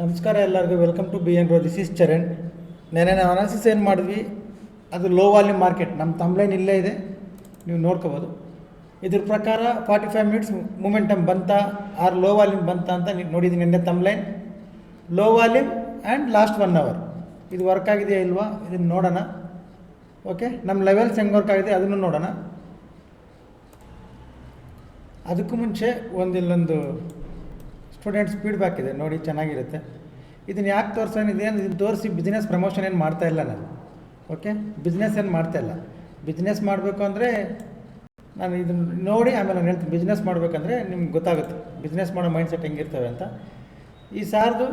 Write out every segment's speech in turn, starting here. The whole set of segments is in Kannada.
ನಮಸ್ಕಾರ ಎಲ್ಲರಿಗೂ ವೆಲ್ಕಮ್ ಟು ಬಿ ಎನ್ ರೋ ದಿಸ್ ಇಸ್ ಚರಣ್ ನೆನೆ ನಾವು ಅನಾಲಿಸಿಸ್ ಏನು ಮಾಡಿದ್ವಿ? ಅದು ಲೋ ವಾಲ್ಯೂಮ್ ಮಾರ್ಕೆಟ್ ನಮ್ಮ ತಮ್ಲೈನ್ ಇಲ್ಲೇ ಇದೆ. ನೀವು ನೋಡ್ಕೋಬೋದು. ಇದ್ರ ಪ್ರಕಾರ ಫಾರ್ಟಿ ಫೈವ್ ಮಿನಿಟ್ಸ್ ಮೂಮೆಂಟಮ್ ಬಂತ, ಆರ್ ಲೋ ವಾಲ್ಯೂಮ್ ಬಂತ ಅಂತ ನೀವು ನೋಡಿದ್ದೀನಿ ನಿನ್ನೆ ತಮ್ಲೈನ್ low volume and last one hour ಇದು ವರ್ಕ್ ಆಗಿದೆಯಾ ಇಲ್ವಾ? ಇದನ್ನು ನೋಡೋಣ. ಓಕೆ ನಮ್ಮ ಲೆವೆಲ್ಸ್ ಹೆಂಗೆ ವರ್ಕ್ ಆಗಿದೆ ಅದನ್ನು ನೋಡೋಣ. ಅದಕ್ಕೂ ಮುಂಚೆ ಒಂದಿಲ್ಲೊಂದು ಸ್ಟೂಡೆಂಟ್ಸ್ ಫೀಡ್ಬ್ಯಾಕ್ ಇದೆ, ನೋಡಿ ಚೆನ್ನಾಗಿರುತ್ತೆ. ಇದನ್ನು ಯಾಕೆ ತೋರಿಸೋನಿದೆ ಇದನ್ನು ತೋರಿಸಿ ಬಿಸ್ನೆಸ್ ಪ್ರಮೋಷನ್ ಏನು ಮಾಡ್ತಾ ಇಲ್ಲ ನಾನು. ಓಕೆ ಬಿಸ್ನೆಸ್ ಏನು ಮಾಡ್ತಾ ಇಲ್ಲ. ಬಿಸ್ನೆಸ್ ಮಾಡಬೇಕು ಅಂದರೆ ನಾನು ಇದನ್ನು ನೋಡಿ ಆಮೇಲೆ ನಾನು ಹೇಳ್ತೀನಿ ಬಿಸ್ನೆಸ್ ಮಾಡಬೇಕಂದ್ರೆ ನಿಮ್ಗೆ ಗೊತ್ತಾಗುತ್ತೆ. ಬಿಸ್ನೆಸ್ ಮಾಡೋ ಮೈಂಡ್ ಸೆಟ್ ಹೆಂಗಿರ್ತವೆ ಅಂತ. ಈ ಸಾರ್ದು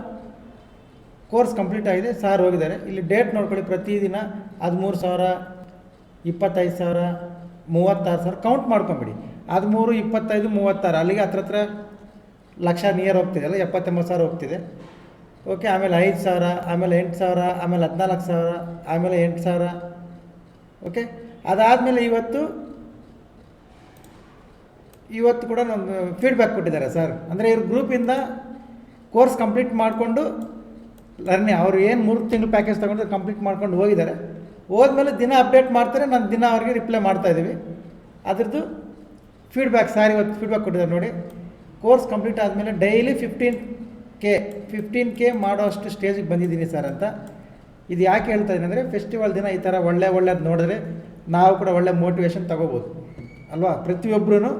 ಕೋರ್ಸ್ ಕಂಪ್ಲೀಟ್ ಆಗಿದೆ, ಸಾರ್ ಹೋಗಿದ್ದಾರೆ. ಇಲ್ಲಿ ಡೇಟ್ ನೋಡ್ಕೊಳ್ಳಿ, ಪ್ರತಿದಿನ ಹದಿಮೂರು ಸಾವಿರ, ಇಪ್ಪತ್ತೈದು ಸಾವಿರ, ಮೂವತ್ತಾರು ಸಾವಿರ ಕೌಂಟ್ ಮಾಡ್ಕೊಂಬಿಡಿ. ಹದಿಮೂರು, ಇಪ್ಪತ್ತೈದು, ಮೂವತ್ತಾರು, ಅಲ್ಲಿಗೆ ಹತ್ರ ಹತ್ರ ಲಕ್ಷ ನಿಯರ್ ಹೋಗ್ತಿದೆ ಅಲ್ಲ? ಎಪ್ಪತ್ತೆಂಬತ್ತು ಸಾವಿರ ಹೋಗ್ತಿದೆ. ಓಕೆ ಆಮೇಲೆ ಐದು ಸಾವಿರ, ಆಮೇಲೆ ಎಂಟು ಸಾವಿರ, ಆಮೇಲೆ ಹದಿನಾಲ್ಕು ಸಾವಿರ, ಆಮೇಲೆ ಎಂಟು ಸಾವಿರ. ಓಕೆ ಅದಾದಮೇಲೆ ಇವತ್ತು ಇವತ್ತು ಕೂಡ ನಮ್ಮ ಫೀಡ್ಬ್ಯಾಕ್ ಕೊಟ್ಟಿದ್ದಾರೆ ಸರ್ ಅಂದರೆ ಇವ್ರ ಗ್ರೂಪಿಂದ ಕೋರ್ಸ್ ಕಂಪ್ಲೀಟ್ ಮಾಡಿಕೊಂಡು, ಲರ್ನಿ, ಅವರು ಏನು ಮೂರು ತಿಂಗಳು ಪ್ಯಾಕೇಜ್ ತೊಗೊಂಡು ಕಂಪ್ಲೀಟ್ ಮಾಡ್ಕೊಂಡು ಹೋಗಿದ್ದಾರೆ. ಹೋದ್ಮೇಲೆ ದಿನ ಅಪ್ಡೇಟ್ ಮಾಡ್ತಾರೆ, ನಾನು ದಿನ ಅವ್ರಿಗೆ ರಿಪ್ಲೈ ಮಾಡ್ತಾ ಇದ್ದೀವಿ. ಅದ್ರದ್ದು ಫೀಡ್ಬ್ಯಾಕ್ ಸರ್ ಇವತ್ತು ಫೀಡ್ಬ್ಯಾಕ್ ಕೊಟ್ಟಿದ್ದಾರೆ ನೋಡಿ. ಕೋರ್ಸ್ ಕಂಪ್ಲೀಟ್ ಆದಮೇಲೆ daily fifteen K fifteen K ಮಾಡೋ ಅಷ್ಟು ಸ್ಟೇಜಿಗೆ ಬಂದಿದ್ದೀನಿ ಸರ್ ಅಂತ. ಇದು ಯಾಕೆ ಹೇಳ್ತಾ ಇದ್ದೀನಿ ಅಂದರೆ ಫೆಸ್ಟಿವಲ್ ದಿನ ಈ ಥರ ಒಳ್ಳೆ ಒಳ್ಳೇದು ನೋಡಿದ್ರೆ ನಾವು ಕೂಡ ಒಳ್ಳೆ ಮೋಟಿವೇಶನ್ ತೊಗೋಬೋದು. ಅಲ್ವಾ? ಪ್ರತಿಯೊಬ್ಬರೂ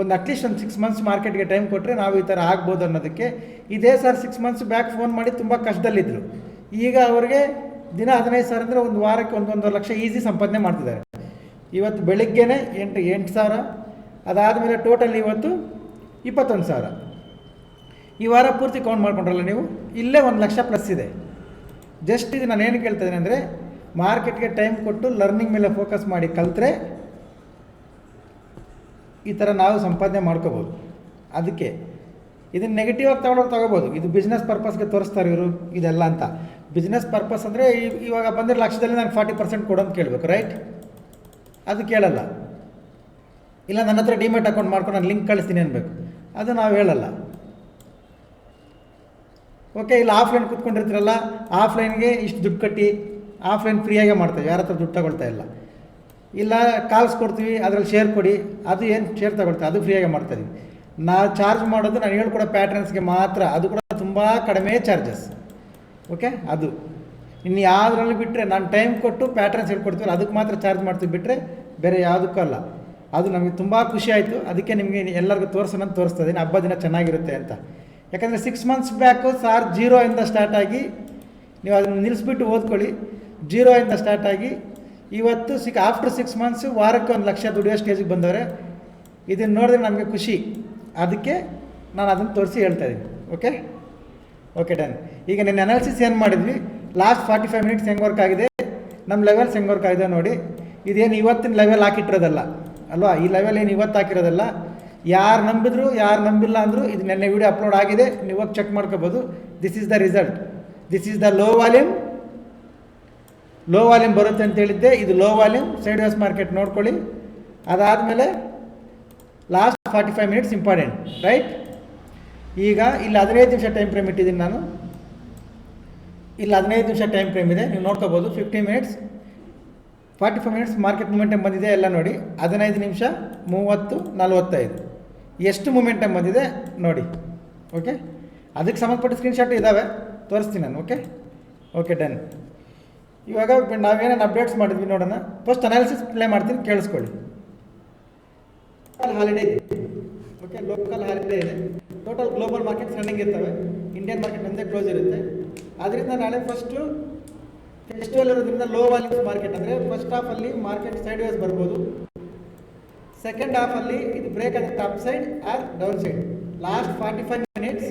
ಒಂದು ಅಟ್ಲೀಸ್ಟ್ ಒಂದು ಸಿಕ್ಸ್ ಮಂತ್ಸ್ ಮಾರ್ಕೆಟ್ಗೆ ಟೈಮ್ ಕೊಟ್ಟರೆ ನಾವು ಈ ಥರ ಆಗ್ಬೋದು ಅನ್ನೋದಕ್ಕೆ. ಇದೇ sir six months back phone ಮಾಡಿ ತುಂಬ ಕಷ್ಟದಲ್ಲಿದ್ದರು ಈಗ ಅವ್ರಿಗೆ ದಿನ ಹದಿನೈದು ಸಾವಿರ ಅಂದರೆ ಒಂದು ವಾರಕ್ಕೆ ಒಂದೊಂದು ಲಕ್ಷ ಈಸಿ ಸಂಪಾದನೆ ಮಾಡ್ತಿದ್ದಾರೆ. ಇವತ್ತು ಬೆಳಿಗ್ಗೆನೇ ಎಂಟು ಎಂಟು ಸಾವಿರ. ಅದಾದಮೇಲೆ ಟೋಟಲ್ ಇವತ್ತು ಇಪ್ಪತ್ತೊಂದು ಸಾವಿರ. ಈ ವಾರ ಪೂರ್ತಿ ಕೌಂಟ್ ಮಾಡ್ಕೊಂಡ್ರಲ್ಲ ನೀವು? ಇಲ್ಲೇ ಒಂದು ಲಕ್ಷ ಪ್ಲಸ್ ಇದೆ. ಜಸ್ಟ್ ಇದು ನಾನು ಏನು ಕೇಳ್ತಾ ಇದ್ದೀನಿ ಅಂದರೆ ಮಾರ್ಕೆಟ್ಗೆ ಟೈಮ್ ಕೊಟ್ಟು ಲರ್ನಿಂಗ್ ಮೇಲೆ ಫೋಕಸ್ ಮಾಡಿ ಕಲಿತ್ರೆ ಈ ಥರ ನಾವು ಸಂಪಾದನೆ ಮಾಡ್ಕೋಬೋದು. ಅದಕ್ಕೆ ಇದನ್ನು ನೆಗೆಟಿವ್ ಆಗಿ ತಗೊಳ್ಳೋರು ತಗೋಬೋದು. ಇದು ಬಿಸ್ನೆಸ್ ಪರ್ಪಸ್ಗೆ ತೋರಿಸ್ತಾರೆ ಇವರು, ಇದೆಲ್ಲ ಅಂತ. ಬಿಸ್ನೆಸ್ ಪರ್ಪಸ್ ಅಂದರೆ ಇವಾಗ ಬಂದಿರೋ ಲಕ್ಷದಲ್ಲಿ ನಾನು ಫಾರ್ಟಿ ಪರ್ಸೆಂಟ್ ಕೊಡು ಅಂತ ಕೇಳಬೇಕು ರೈಟ್ ಅದು ಕೇಳಲ್ಲ. ಇಲ್ಲ ನನ್ನ ಹತ್ರ ಡಿಮೆಟ್ ಅಕೌಂಟ್ ಮಾಡ್ಕೊಂಡು ನಾನು ಲಿಂಕ್ ಕಳಿಸ್ತೀನಿ ಅನ್ಬೇಕು. ಅದು ನಾವು ಹೇಳಲ್ಲ. ಓಕೆ ಇಲ್ಲಿ ಆಫ್ಲೈನ್ ಕೂತ್ಕೊಂಡಿರ್ತೀರಲ್ಲ ಆಫ್ಲೈನ್ಗೆ ಇಷ್ಟು ದುಡ್ಡು ಕಟ್ಟಿ ಆಫ್ಲೈನ್ ಫ್ರೀಯಾಗೆ ಮಾಡ್ತೇವೆ ಯಾರ ಹತ್ರ ದುಡ್ಡು ತಗೊಳ್ತಾ ಇಲ್ಲ. ಇಲ್ಲ ಕಾಲ್ಸ್ ಕೊಡ್ತೀವಿ, ಅದರಲ್ಲಿ ಶೇರ್ ಕೊಡಿ, ಅದು ಏನು ಶೇರ್ ತಗೊಳ್ತೀವಿ ಅದು ಫ್ರೀಯಾಗೆ ಮಾಡ್ತಾಯಿದ್ವಿ ನಾ ಚಾರ್ಜ್ ಮಾಡೋದು, ನಾನು ಹೇಳ್ಕೊಡೋ ಪ್ಯಾಟ್ರನ್ಸ್ಗೆ ಮಾತ್ರ, ಅದು ಕೂಡ ತುಂಬ ಕಡಿಮೆ ಚಾರ್ಜಸ್ ಓಕೆ ಅದು. ಇನ್ನು ಯಾವುದ್ರಲ್ಲಿ ಬಿಟ್ಟರೆ ನಾನು ಟೈಮ್ ಕೊಟ್ಟು ಪ್ಯಾಟ್ರನ್ಸ್ ಹೇಳ್ಕೊಡ್ತೀವಲ್ಲ, ಅದಕ್ಕೆ ಮಾತ್ರ ಚಾರ್ಜ್ ಮಾಡ್ತೀವಿ ಬಿಟ್ಟರೆ ಬೇರೆ ಯಾವುದಕ್ಕೂ ಅಲ್ಲ. ಅದು ನಮಗೆ ತುಂಬ ಖುಷಿ ಆಯಿತು. ಅದಕ್ಕೆ ನಿಮಗೆ ಎಲ್ಲರಿಗೂ ತೋರಿಸೋಣ ತೋರಿಸ್ತಾ ಇದ್ದೀನಿ. ಹಬ್ಬ ದಿನ ಚೆನ್ನಾಗಿರುತ್ತೆ ಅಂತ. ಯಾಕಂದರೆ ಸಿಕ್ಸ್ ಮಂತ್ಸ್ ಬ್ಯಾಕು ಸಾರ್ ಇಂದ ಸ್ಟಾರ್ಟ್ ಆಗಿ ನೀವು ಅದನ್ನು ನಿಲ್ಲಿಸ್ಬಿಟ್ಟು ಓದ್ಕೊಳ್ಳಿ. ಜೀರೋಯಿಂದ ಸ್ಟಾರ್ಟ್ ಆಗಿ ಇವತ್ತು ಸಿಕ್ ಆಫ್ಟರ್ ಸಿಕ್ಸ್ ಮಂತ್ಸು ವಾರಕ್ಕೆ ಒಂದು ಲಕ್ಷ ದುಡಿಯೋ ಸ್ಟೇಜಿಗೆ ಬಂದವರೆ, ಇದನ್ನು ನೋಡಿದ್ರೆ ನಮಗೆ ಖುಷಿ. ಅದಕ್ಕೆ ನಾನು ಅದನ್ನು ತೋರಿಸಿ ಹೇಳ್ತಾ ಇದ್ದೀನಿ. ಓಕೆ ಓಕೆ ಡನ್ ಈಗ ನಿನ್ನೆ ಅನಾಲಿಸಿಸ್ ಏನು ಮಾಡಿದ್ವಿ? ಲಾಸ್ಟ್ ಫಾರ್ಟಿ ಫೈವ್ ಮಿನಿಟ್ಸ್ ಹೆಂಗೆ ವರ್ಕ್ ಆಗಿದೆ? ನಮ್ಮ ಲೆವೆಲ್ಸ್ ಹೆಂಗೆ ವರ್ಕ್ ಆಗಿದೆ ನೋಡಿ. ಇದೇನು ಇವತ್ತಿನ ಲೆವೆಲ್ ಹಾಕಿಟ್ಟಿರೋದಲ್ಲ. ಅಲ್ವಾ? ಈ ಲೆವೆಲ್ ಏನು ಇವತ್ತು ಹಾಕಿರೋದಲ್ಲ? ಯಾರು ನಂಬಿದ್ರು, ಯಾರು ನಂಬಿಲ್ಲ ಅಂದರು ಇದು ನೆನ್ನೆ ವೀಡಿಯೋ ಅಪ್ಲೋಡ್ ಆಗಿದೆ. ನೀವು ಹೋಗಿ ಚೆಕ್ ಮಾಡ್ಕೋಬೋದು. This is the result this is the low volume low volume ಬರುತ್ತೆ ಅಂತ ಹೇಳಿದ್ದೆ. ಇದು low volume sideways market ನೋಡ್ಕೊಳ್ಳಿ. ಅದಾದಮೇಲೆ last forty five minutes important right ಈಗ ಇಲ್ಲಿ ಹದಿನೈದು ನಿಮಿಷ ಟೈಮ್ ಫ್ರೇಮ್ ಇಟ್ಟಿದ್ದೀನಿ ನಾನು. ಇಲ್ಲಿ ಹದಿನೈದು ನಿಮಿಷ ಟೈಮ್ ಫ್ರೇಮ್ ಇದೆ. ನೀವು ನೋಡ್ಕೋಬೋದು. Fifty minutes forty five minutes market momentum ಬಂದಿದೆ ಎಲ್ಲ ನೋಡಿ. ಹದಿನೈದು ನಿಮಿಷ ಮೂವತ್ತು ನಲವತ್ತೈದು. ಎಷ್ಟು ಮೂಮೆಂಟಮ್ ಬಂದಿದೆ ನೋಡಿ. ಓಕೆ ಅದಕ್ಕೆ ಸಂಬಂಧಪಟ್ಟ ಸ್ಕ್ರೀನ್ಶಾಟ್ ಇದ್ದಾವೆ ತೋರಿಸ್ತೀನಿ ನಾನು ಓಕೆ ಓಕೆ ಡನ್ ಇವಾಗ ನಾವೇನೇನು ಅಪ್ಡೇಟ್ಸ್ ಮಾಡಿದ್ವಿ ನೋಡೋಣ. ಫಸ್ಟ್ ಅನಾಲಿಸಿಸ್ ಪ್ಲೇ ಮಾಡ್ತೀನಿ, ಕೇಳಿಸ್ಕೊಳ್ಳಿ. ಹಾಲಿಡೇ ಇದೆ. ಓಕೆ ಲೋಕಲ್ ಹಾಲಿಡೇ ಇದೆ. ಟೋಟಲ್ ಗ್ಲೋಬಲ್ ಮಾರ್ಕೆಟ್ಸ್ ರನ್ನಿಂಗ್ ಇರ್ತವೆ. ಇಂಡಿಯನ್ ಮಾರ್ಕೆಟ್ ಒಂದೇ ಕ್ಲೋಸ್ ಇರುತ್ತೆ. ಆದ್ದರಿಂದ ನಾಳೆ ಫಸ್ಟು ಫೆಸ್ಟಿವಲ್ ಇರೋದ್ರಿಂದ ಲೋ ವಾಲ್ಯೂಮ್ಸ್ ಮಾರ್ಕೆಟ್ ಅಂದರೆ ಫಸ್ಟ್ ಹಾಫಲ್ಲಿ ಮಾರ್ಕೆಟ್ ಸೈಡ್ ವೈಸ್ ಬರ್ಬೋದು. ಸೆಕೆಂಡ್ ಹಾಫಲ್ಲಿ ಇದು ಬ್ರೇಕ್ ಆಗುತ್ತೆ up side or down side last forty five minutes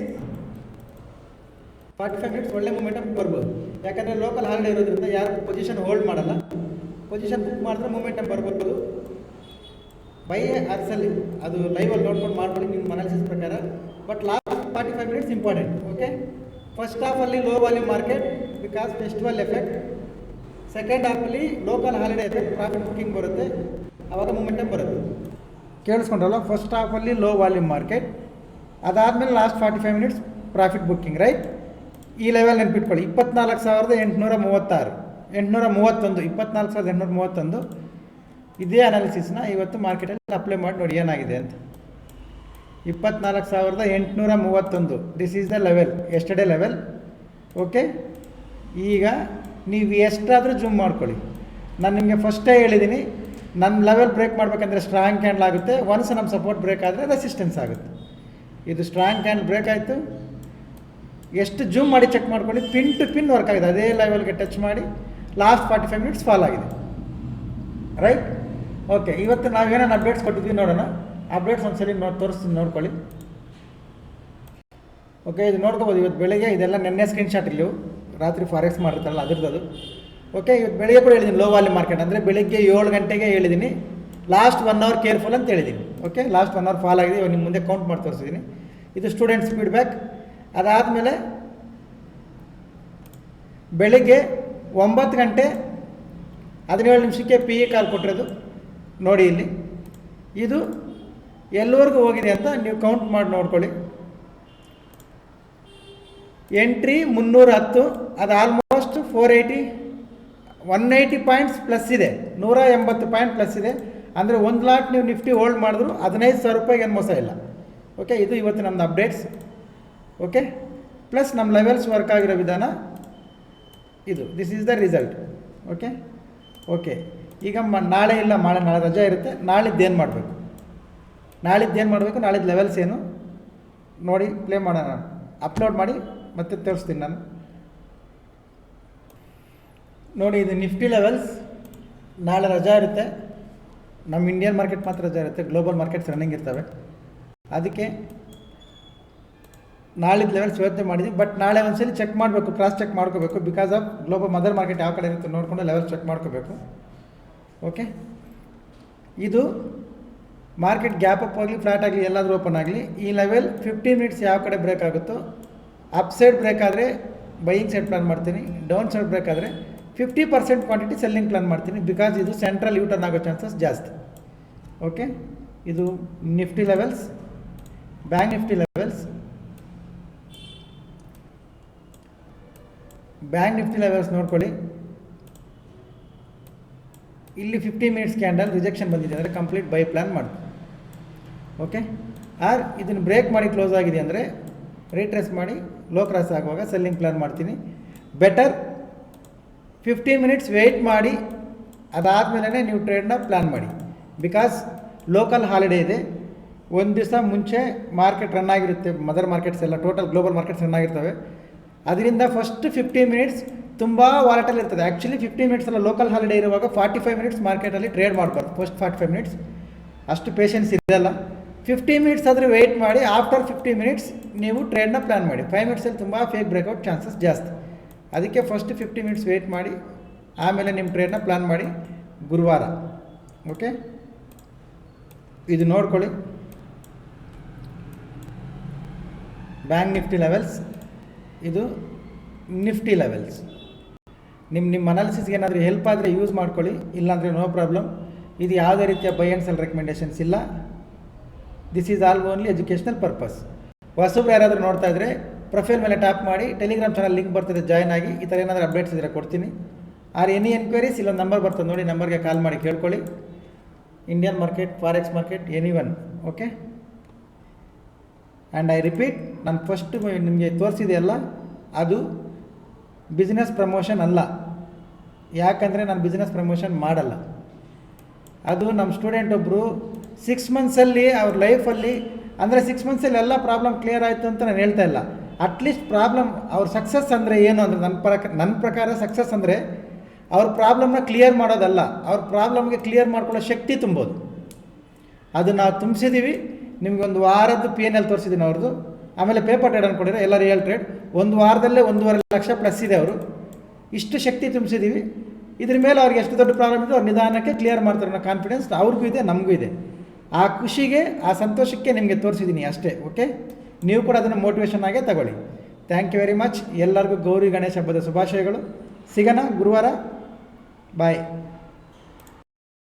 forty five minutes ಒಳ್ಳೆ ಮೂಮೆಂಟಮ್ ಬರ್ಬೋದು. ಯಾಕಂದರೆ ಲೋಕಲ್ ಹಾಲಿಡೇ ಇರೋದ್ರಿಂದ ಯಾರು ಪೊಸಿಷನ್ ಹೋಲ್ಡ್ ಮಾಡಲ್ಲ. ಪೊಸಿಷನ್ ಬುಕ್ ಮಾಡಿದ್ರೆ ಮೂಮೆಂಟಮ್ ಬರ್ಬೋದು. ಬೈ ಅರ್ಸಲ್ಲಿ ಅದು ಲೈವಲ್ಲಿ ನೋಡ್ಕೊಂಡು ಮಾಡ್ಕೊಂಡು ನಿಮ್ಮ ಅನಾಲಿಸಿಸ್ ಪ್ರಕಾರ. But last forty five minutes important okay first ಹಾಫಲ್ಲಿ low volume market because festival effect second ಹಾಫಲ್ಲಿ local holiday ಇದೆ ಪ್ರಾಫಿಟ್ ಬುಕ್ಕಿಂಗ್ ಬರುತ್ತೆ ಆವಾಗ ಮೂಮೆಂಟಮ್ ಬರುತ್ತೆ. ಕೇಳಿಸ್ಕೊಂಡ್ರಲ್ಲ ಫಸ್ಟ್ ಹಾಫಲ್ಲಿ ಲೋ ವಾಲ್ಯೂಮ್ ಮಾರ್ಕೆಟ್ ಅದಾದಮೇಲೆ last forty five minutes profit booking right ಈ ಲೆವೆಲ್ ನೆನ್ಪಿಟ್ಕೊಳ್ಳಿ, ಇಪ್ಪತ್ನಾಲ್ಕು ಸಾವಿರದ ಎಂಟುನೂರ ಮೂವತ್ತಾರು, ಎಂಟುನೂರ ಮೂವತ್ತೊಂದು, ಇಪ್ಪತ್ನಾಲ್ಕು ಸಾವಿರದ ಎಂಟುನೂರ ಮೂವತ್ತೊಂದು, ಇದೇ ಅನಾಲಿಸಿಸ್ನ ಇವತ್ತು ಮಾರ್ಕೆಟಲ್ಲಿ ಅಪ್ಲೈ ಮಾಡಿ ನೋಡಿ ಏನಾಗಿದೆ ಅಂತ. ಇಪ್ಪತ್ನಾಲ್ಕು ಸಾವಿರದ ಎಂಟುನೂರ ಮೂವತ್ತೊಂದು this is the level yesterday level okay ಈಗ ನೀವು ಎಷ್ಟಾದರೂ ಜೂಮ್ ಮಾಡ್ಕೊಳ್ಳಿ. ನಾನು ನಿಮಗೆ ಫಸ್ಟೇ ಹೇಳಿದ್ದೀನಿ ನನ್ನ ಲೆವೆಲ್ ಬ್ರೇಕ್ ಮಾಡಬೇಕಂದ್ರೆ ಸ್ಟ್ರಾಂಗ್ ಕ್ಯಾಂಡಲ್ ಆಗುತ್ತೆ ಒನ್ಸ್ ನಮ್ಮ ಸಪೋರ್ಟ್ ಬ್ರೇಕ್ ಆದರೆ ರೆಸಿಸ್ಟೆನ್ಸ್ ಆಗುತ್ತೆ. ಇದು ಸ್ಟ್ರಾಂಗ್ ಕ್ಯಾಂಡಲ್ ಬ್ರೇಕ್ ಆಯಿತು. ಎಷ್ಟು ಜೂಮ್ ಮಾಡಿ ಚೆಕ್ ಮಾಡ್ಕೊಳ್ಳಿ ಪಿನ್ ಟು ಪಿನ್ ವರ್ಕ್ ಆಗಿದೆ. ಅದೇ ಲೆವೆಲ್ಗೆ ಟಚ್ ಮಾಡಿ last forty five minutes fall ಆಗಿದೆ. ರೈಟ್ ಓಕೆ ಇವತ್ತು ನಾವೇನೇನು ಅಪ್ಡೇಟ್ಸ್ ಕೊಟ್ಟಿದ್ವಿ ನೋಡೋಣ. ಅಪ್ಡೇಟ್ಸ್ ಒಂದ್ಸಲಿ ನೋಡಿ ತೋರಿಸ್ತೀನಿ, ನೋಡ್ಕೊಳ್ಳಿ. ಓಕೆ ಇದು ನೋಡ್ಕೋಬೋದು, ಇವತ್ತು ಬೆಳಿಗ್ಗೆ ಇದೆಲ್ಲ ನೆನ್ನೆ ಸ್ಕ್ರೀನ್ಶಾಟ್ ಇಲ್ಲಿ ರಾತ್ರಿ ಫಾರೆಕ್ಸ್ ಮಾಡಿರ್ತಾರಲ್ಲ ಅದ್ರದ್ದು ಅದು. ಓಕೆ ಇವತ್ತು ಬೆಳಗ್ಗೆ ಕೂಡ ಹೇಳಿದ್ದೀನಿ ಲೋ ವಾಲ್ಯೂಮ್ ಮಾರ್ಕೆಟ್ ಅಂದರೆ ಬೆಳಿಗ್ಗೆ ಏಳು ಗಂಟೆಗೆ ಹೇಳಿದ್ದೀನಿ ಲಾಸ್ಟ್ ಒನ್ ಅವರ್ ಕೇರ್ಫುಲ್ ಅಂತ ಹೇಳಿದ್ದೀನಿ okay last one hour fall ಆಗಿದೆ, ಇವಾಗ ನಿಮ್ಮ ಮುಂದೆ ಕೌಂಟ್ ಮಾಡಿ ತೋರಿಸಿದ್ದೀನಿ ಇದು ಸ್ಟೂಡೆಂಟ್ಸ್ ಫೀಡ್ಬ್ಯಾಕ್ ಅದಾದಮೇಲೆ ಬೆಳಿಗ್ಗೆ ಒಂಬತ್ತು ಗಂಟೆ ಹದಿನೇಳು ನಿಮಿಷಕ್ಕೆ ಪಿ ಇ ಕಾಲ್ ಕೊಟ್ಟಿರೋದು. ನೋಡಿ ಇಲ್ಲಿ. ಇದು ಎಲ್ಲಿವರೆಗೂ ಹೋಗಿದೆ ಅಂತ ನೀವು ಕೌಂಟ್ ಮಾಡಿ ನೋಡ್ಕೊಳ್ಳಿ. ಎಂಟ್ರಿ ಮುನ್ನೂರ ಹತ್ತು, ಅದು almost four eighty one eighty points plus ಇದೆ. ನೂರ ಎಂಬತ್ತು ಪಾಯಿಂಟ್ ಪ್ಲಸ್ ಇದೆ. ಅಂದರೆ ಒಂದು ಲಾಟ್ ನೀವು ನಿಫ್ಟಿ ಹೋಲ್ಡ್ ಮಾಡಿದ್ರು ಹದಿನೈದು ಸಾವಿರ ರೂಪಾಯಿಗೆ ಏನು ಮೋಸ ಇಲ್ಲ. ಓಕೆ ಇದು ಇವತ್ತು ನಮ್ಮದು ಅಪ್ಡೇಟ್ಸ್ ಓಕೆ ಪ್ಲಸ್ ನಮ್ಮ ಲೆವೆಲ್ಸ್ ವರ್ಕ್ ಆಗಿರೋ ವಿಧಾನ ಇದು. This is the result okay okay ಈಗ ಮ, ನಾಳೆ ಇಲ್ಲ ನಾಳೆ ನಾಳೆ ರಜೆ ಇರುತ್ತೆ. ನಾಳಿದ್ದೇನು ಮಾಡಬೇಕು? ನಾಳಿದ್ದೇನು ಮಾಡಬೇಕು? ನಾಳಿದ್ದು ಲೆವೆಲ್ಸ್ ಏನು? ನೋಡಿ ಪ್ಲೇ ಮಾಡೋಣ. ಅಪ್ಲೋಡ್ ಮಾಡಿ. ಮತ್ತೆ ತೋರಿಸ್ತೀನಿ ನಾನು. ನೋಡಿ, ಇದು ನಿಫ್ಟಿ ಲೆವೆಲ್ಸ್ ನಾಳೆ ರಜಾ ಇರುತ್ತೆ. ನಮ್ಮ ಇಂಡಿಯನ್ ಮಾರ್ಕೆಟ್ ಮಾತ್ರ ರಜಾ ಇರುತ್ತೆ. ಗ್ಲೋಬಲ್ ಮಾರ್ಕೆಟ್ಸ್ ರನ್ನಿಂಗ್ ಇರ್ತವೆ. ಅದಕ್ಕೆ ನಾಳಿದ್ದು ಲೆವೆಲ್ಸ್ ಯೋಚನೆ ಮಾಡಿದ್ವಿ ಬಟ್ ನಾಳೆ ಒಂದ್ಸಲಿ ಚೆಕ್ ಮಾಡಬೇಕು ಕ್ರಾಸ್ ಚೆಕ್ ಮಾಡ್ಕೋಬೇಕು. Because of global mother market ಯಾವ ಕಡೆ ಇರುತ್ತೆ ನೋಡಿಕೊಂಡು ಲೆವೆಲ್ ಚೆಕ್ ಮಾಡ್ಕೋಬೇಕು. ಓಕೆ ಇದು ಮಾರ್ಕೆಟ್ ಗ್ಯಾಪ್ ಅಪ್ ಆಗಲಿ ಫ್ಲಾಟ್ ಆಗಲಿ, ಎಲ್ಲಾದರೂ ಓಪನ್ ಆಗಲಿ, ಈ ಲೆವೆಲ್ ಫಿಫ್ಟೀನ್ ಮಿನಿಟ್ಸ್ ಯಾವ ಕಡೆ ಬ್ರೇಕ್ ಆಗುತ್ತೋ ಅಪ್ ಸೈಡ್ ಬ್ರೇಕ್ ಆದರೆ ಬೈಯಿಂಗ್ ಸೈಡ್ ಪ್ಲಾನ್ ಮಾಡ್ತೀನಿ ಡೌನ್ ಸೈಡ್ ಬ್ರೇಕ್ ಆದರೆ fifty percent quantity selling plan ಮಾಡ್ತೀನಿ ಬಿಕಾಸ್ ಇದು ಸೆಂಟ್ರಲ್ ಯೂಟರ್ನ್ ಆಗೋ ಚಾನ್ಸಸ್ ಜಾಸ್ತಿ. ಓಕೆ ಇದು Nifty levels bank Nifty levels bank Nifty levels ನೋಡ್ಕೊಳ್ಳಿ. ಇಲ್ಲಿ ಫಿಫ್ಟಿ ಮಿನಿಟ್ಸ್ ಕ್ಯಾಂಡಲ್ ರಿಜೆಕ್ಷನ್ ಬಂದಿದೆ, ಅಂದರೆ ಕಂಪ್ಲೀಟ್ ಬೈ ಪ್ಲಾನ್ ಮಾಡಿ ಓಕೆ ಆರ್, ಇದನ್ನು ಬ್ರೇಕ್ ಮಾಡಿ ಕ್ಲೋಸ್ ಆಗಿದೆ ಅಂದರೆ ರೀಟ್ರೇಸ್ ಮಾಡಿ ಲೋ ಕ್ರಾಸ್ ಆಗುವಾಗ ಸೆಲ್ಲಿಂಗ್ ಪ್ಲಾನ್ ಮಾಡ್ತೀನಿ. ಬೆಟರ್ ಫಿಫ್ಟಿ ಮಿನಿಟ್ಸ್ ವೆಯ್ಟ್ ಮಾಡಿ ಅದಾದಮೇಲೆ ನೀವು ಟ್ರೇಡ್ನ ಪ್ಲ್ಯಾನ್ ಮಾಡಿ. ಬಿಕಾಸ್ ಲೋಕಲ್ ಹಾಲಿಡೇ ಇದೆ. ಒಂದು ದಿವಸ ಮುಂಚೆ ಮಾರ್ಕೆಟ್ ರನ್ ಆಗಿರುತ್ತೆ ಮದರ್ ಮಾರ್ಕೆಟ್ಸ್ ಎಲ್ಲ ಟೋಟಲ್ ಗ್ಲೋಬಲ್ ಮಾರ್ಕೆಟ್ಸ್ ರನ್ ಆಗಿರ್ತವೆ. ಅದರಿಂದ ಫಸ್ಟ್ ಫಿಫ್ಟಿ ಮಿನಿಟ್ಸ್ ತುಂಬ ವಾಲಟಲ್ ಇರ್ತದೆ. ಆ್ಯಕ್ಚುಲಿ ಫಿಫ್ಟೀನ್ ಮಿನಿಟ್ಸ್ ಎಲ್ಲ ಲೋಕಲ್ ಹಾಲಿಡೇ ಇರುವಾಗ ಫಾರ್ಟಿ ಫೈವ್ ಮಿನಿಟ್ಸ್ ಮಾರ್ಕೆಟಲ್ಲಿ ಟ್ರೇಡ್ ಮಾಡಬಾರ್ದು. ಫಸ್ಟ್ ಫಾರ್ಟಿ ಫೈವ್ ಮಿನಿಟ್ಸ್ ಅಷ್ಟು ಪೇಷನ್ಸ್ ಇರಲ್ಲ. ಫಿಫ್ಟಿ ಮಿನಿಟ್ಸ್ ಆದರೆ ವೆಯ್ಟ್ ಮಾಡಿ ಆಫ್ಟರ್ ಫಿಫ್ಟಿ ಮಿನಿಟ್ಸ್ ನೀವು ಟ್ರೇಡ್ನ ಪ್ಲ್ಯಾನ್ ಮಾಡಿ. ಫೈವ್ ಮಿನಿಟ್ಸಲ್ಲಿ ತುಂಬ ಫೇಕ್ ಬ್ರೇಕ್ಔಟ್ ಚಾನ್ಸಸ್ ಜಾಸ್ತಿ. ಅದಕ್ಕೆ ಫಸ್ಟ್ ಫಿಫ್ಟಿ ಮಿನಿಟ್ಸ್ ವೆಯ್ಟ್ ಮಾಡಿ, ಆಮೇಲೆ ನಿಮ್ಮ ಟ್ರೇಡ್ನ ಪ್ಲ್ಯಾನ್ ಮಾಡಿ ಗುರುವಾರ. ಓಕೆ ಇದು ನೋಡ್ಕೊಳ್ಳಿ. ಬ್ಯಾಂಕ್ ನಿಫ್ಟಿ ಲೆವೆಲ್ಸ್ ಇದು ನಿಫ್ಟಿ ಲೆವೆಲ್ಸ್ ನಿಮ್ಮ ನಿಮ್ಮ ಅನಾಲಿಸಿಸ್ಗೆ ಏನಾದರೂ ಹೆಲ್ಪ್ ಆದರೆ ಯೂಸ್ ಮಾಡ್ಕೊಳ್ಳಿ, ಇಲ್ಲಾಂದರೆ ನೋ ಪ್ರಾಬ್ಲಮ್ ಇದು ಯಾವುದೇ ರೀತಿಯ ಬೈ ಆ್ಯಂಡ್ ಸೆಲ್ ರೆಕಮೆಂಡೇಷನ್ಸ್ ಇಲ್ಲ. This is all only educational purpose ಹೊಸಬ್ರು ಯಾರಾದರೂ ನೋಡ್ತಾ ಇದ್ದರೆ ಪ್ರೊಫೈಲ್ ಮೇಲೆ ಟ್ಯಾಪ್ ಮಾಡಿ ಟೆಲಿಗ್ರಾಮ್ ಚಾನಲ್ ಲಿಂಕ್ ಬರ್ತದೆ ಜಾಯ್ನ್ ಆಗಿ, ಈ ಥರ ಏನಾದರೂ ಅಪ್ಡೇಟ್ಸ್ ಇದ್ದರೆ ಕೊಡ್ತೀನಿ. ಆರ್ ಎನಿ ಎನ್ಕ್ವೈರೀಸ್ ಇಲ್ಲೊಂದು ನಂಬರ್ ಬರ್ತದೆ ನೋಡಿ ನಂಬರ್ಗೆ ಕಾಲ್ ಮಾಡಿ ಕೇಳ್ಕೊಳ್ಳಿ. Indian market forex market any one okay and I repeat ನಾನು ಫಸ್ಟ್ ನಿಮಗೆ ತೋರಿಸಿದೆಯಲ್ಲ ಅದು ಬಿಸ್ನೆಸ್ ಪ್ರಮೋಷನ್ ಅಲ್ಲ. ಯಾಕಂದರೆ ನಾನು ಬಿಸ್ನೆಸ್ ಪ್ರಮೋಷನ್ ಮಾಡಲ್ಲ. ಅದು ನಮ್ಮ ಸ್ಟೂಡೆಂಟ್ ಒಬ್ಬರು ಸಿಕ್ಸ್ ಮಂತ್ಸಲ್ಲಿ ಅವ್ರ ಲೈಫಲ್ಲಿ ಅಂದರೆ ಸಿಕ್ಸ್ ಮಂತ್ಸಲ್ಲಿ ಎಲ್ಲ ಪ್ರಾಬ್ಲಮ್ ಕ್ಲಿಯರ್ ಆಯಿತು ಅಂತ ನಾನು ಹೇಳ್ತಾ ಇಲ್ಲ. ಅಟ್ಲೀಸ್ಟ್ ಪ್ರಾಬ್ಲಮ್ ಅವ್ರ ಸಕ್ಸಸ್ ಅಂದರೆ ಏನು ಅಂದರೆ ನನ್ನ ಪ್ರಕಾರ ನನ್ನ ಪ್ರಕಾರ ಸಕ್ಸಸ್ ಅಂದರೆ ಅವ್ರ ಪ್ರಾಬ್ಲಮ್ನ ಕ್ಲಿಯರ್ ಮಾಡೋದಲ್ಲ. ಅವ್ರ ಪ್ರಾಬ್ಲಮ್ಗೆ ಕ್ಲಿಯರ್ ಮಾಡ್ಕೊಳ್ಳೋ ಶಕ್ತಿ ತುಂಬೋದು. ಅದು ನಾವು ತುಂಬಿಸಿದ್ದೀವಿ ನಿಮ್ಗೊಂದು ವಾರದ್ದು ಪಿ ಎನ್ ಎಲ್ ತೋರಿಸಿದ್ದೀನಿ ಅವ್ರದ್ದು ಆಮೇಲೆ ಪೇಪರ್ ಟ್ರೇಡ್ ಅಂದ್ಕೊಂಡಿದ್ರೆ ಎಲ್ಲ ರಿಯಲ್ ಟ್ರೇಡ್ ಒಂದು ವಾರದಲ್ಲೇ ಒಂದೂವರೆ ಲಕ್ಷ ಪ್ಲಸ್ ಇದೆ ಅವರು. ಇಷ್ಟು ಶಕ್ತಿ ತುಂಬಿಸಿದ್ದೀವಿ ಇದ್ರ ಮೇಲೆ ಅವ್ರಿಗೆ ಎಷ್ಟು ದೊಡ್ಡ ಪ್ರಾಬ್ಲಮ್ ಇದೆ, ಅವ್ರು ನಿಧಾನಕ್ಕೆ ಕ್ಲಿಯರ್ ಮಾಡ್ತಾರೆ ಅನ್ನೋ ಕಾನ್ಫಿಡೆನ್ಸ್ ಅವ್ರಿಗೂ ಇದೆ, ನಮಗೂ ಇದೆ. ಆ ಖುಷಿಗೆ, ಆ ಸಂತೋಷಕ್ಕೆ ನಿಮಗೆ ತೋರಿಸಿದ್ದೀನಿ ಅಷ್ಟೇ ಓಕೆ ನೀವು ಕೂಡ ಅದನ್ನು ಮೋಟಿವೇಶನ್ ಆಗೇ ತಗೊಳ್ಳಿ. ಥ್ಯಾಂಕ್ ಯು ವೆರಿ ಮಚ್ ಎಲ್ಲರಿಗೂ ಗೌರಿ ಗಣೇಶ ಹಬ್ಬದ ಶುಭಾಶಯಗಳು. ಸಿಗೋಣ ಗುರುವಾರ. ಬಾಯ್